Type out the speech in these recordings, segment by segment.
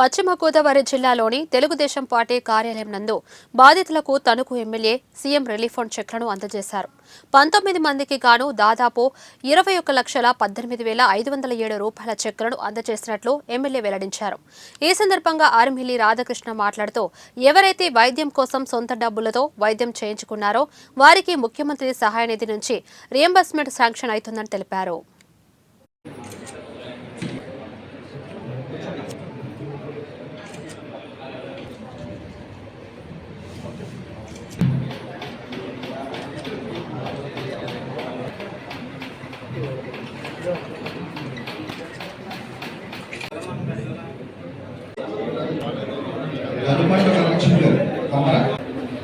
పశ్చిమ గోదావరి జిల్లాలోని తెలుగుదేశం పార్టీ కార్యాలయం నందు బాధితులకు Tanuku MLA CM relief fund చెక్లను అందజేశారు. పంతొమ్మిది మందికి గాను దాదాపు ఇరవై ఒక్క లక్షల పద్దెనిమిది వేల ఐదు వందల ఏడు రూపాయల చెక్కులను అందజేసినట్లు ఎమ్మెల్యే వెల్లడించారు. ఈ సందర్భంగా ఆర్మిల్లి రాధాకృష్ణ మాట్లాడుతూ ఎవరైతే వైద్యం కోసం సొంత డబ్బులతో వైద్యం చేయించుకున్నారో వారికి ముఖ్యమంత్రి సహాయ నిధి నుంచి రియంబర్స్మెంట్ శాంక్షన్ అవుతుందని తెలిపారు.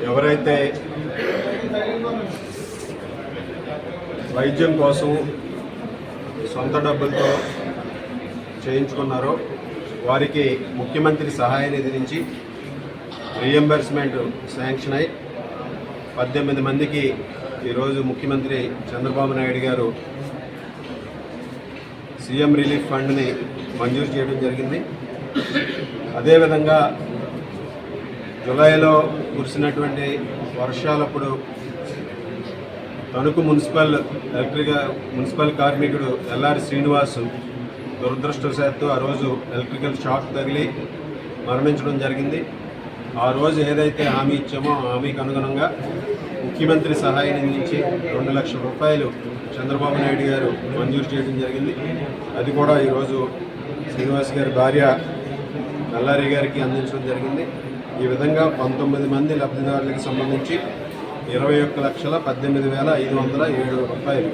ఎవరైతే వైద్యం కోసం సొంత డబ్బులతో చేయించుకున్నారో వారికి ముఖ్యమంత్రి సహాయ నిధి నుంచి రియంబర్స్మెంట్ శాంక్షన్ అయి పద్దెనిమిది మందికి ఈరోజు ముఖ్యమంత్రి చంద్రబాబు నాయుడు గారు సీఎం రిలీఫ్ ఫండ్ని మంజూరు చేయడం జరిగింది. అదేవిధంగా జూలైలో కురిసినటువంటి వర్షాలప్పుడు తణుకు మున్సిపల్ ఎలక్ట్రిక మున్సిపల్ కార్మికుడు ఎల్ఆర్ శ్రీనివాస్ దురదృష్టవశాత్తు ఆ రోజు ఎలక్ట్రికల్ షాక్ తగిలి మరణించడం జరిగింది. ఆ రోజు ఏదైతే హామీ ఇచ్చామో హామీకి అనుగుణంగా ముఖ్యమంత్రి సహాయం అందించి రెండు లక్షల రూపాయలు చంద్రబాబు నాయుడు గారు మంజూరు చేయడం జరిగింది. అది కూడా ఈరోజు శ్రీనివాస్ గారి భార్య నల్లారి గారికి అందించడం జరిగింది. ఈ విధంగా పంతొమ్మిది మంది లబ్ధిదారులకు సంబంధించి ఇరవై ఒక్క లక్షల పద్దెనిమిది వేల ఐదు వందల ఏడు రూపాయలు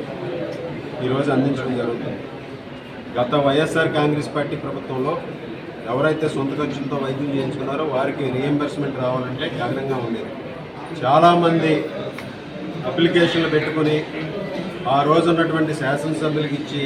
ఈరోజు అందించడం జరుగుతుంది. గత వైఎస్ఆర్ కాంగ్రెస్ పార్టీ ప్రభుత్వంలో ఎవరైతే సొంత ఖర్చులతో వైద్యం చేయించుకున్నారో వారికి రియంబర్స్మెంట్ రావాలంటే కఠినంగా ఉండేది. చాలామంది అప్లికేషన్లు పెట్టుకొని ఆ రోజు ఉన్నటువంటి శాసనసభ్యులకి ఇచ్చి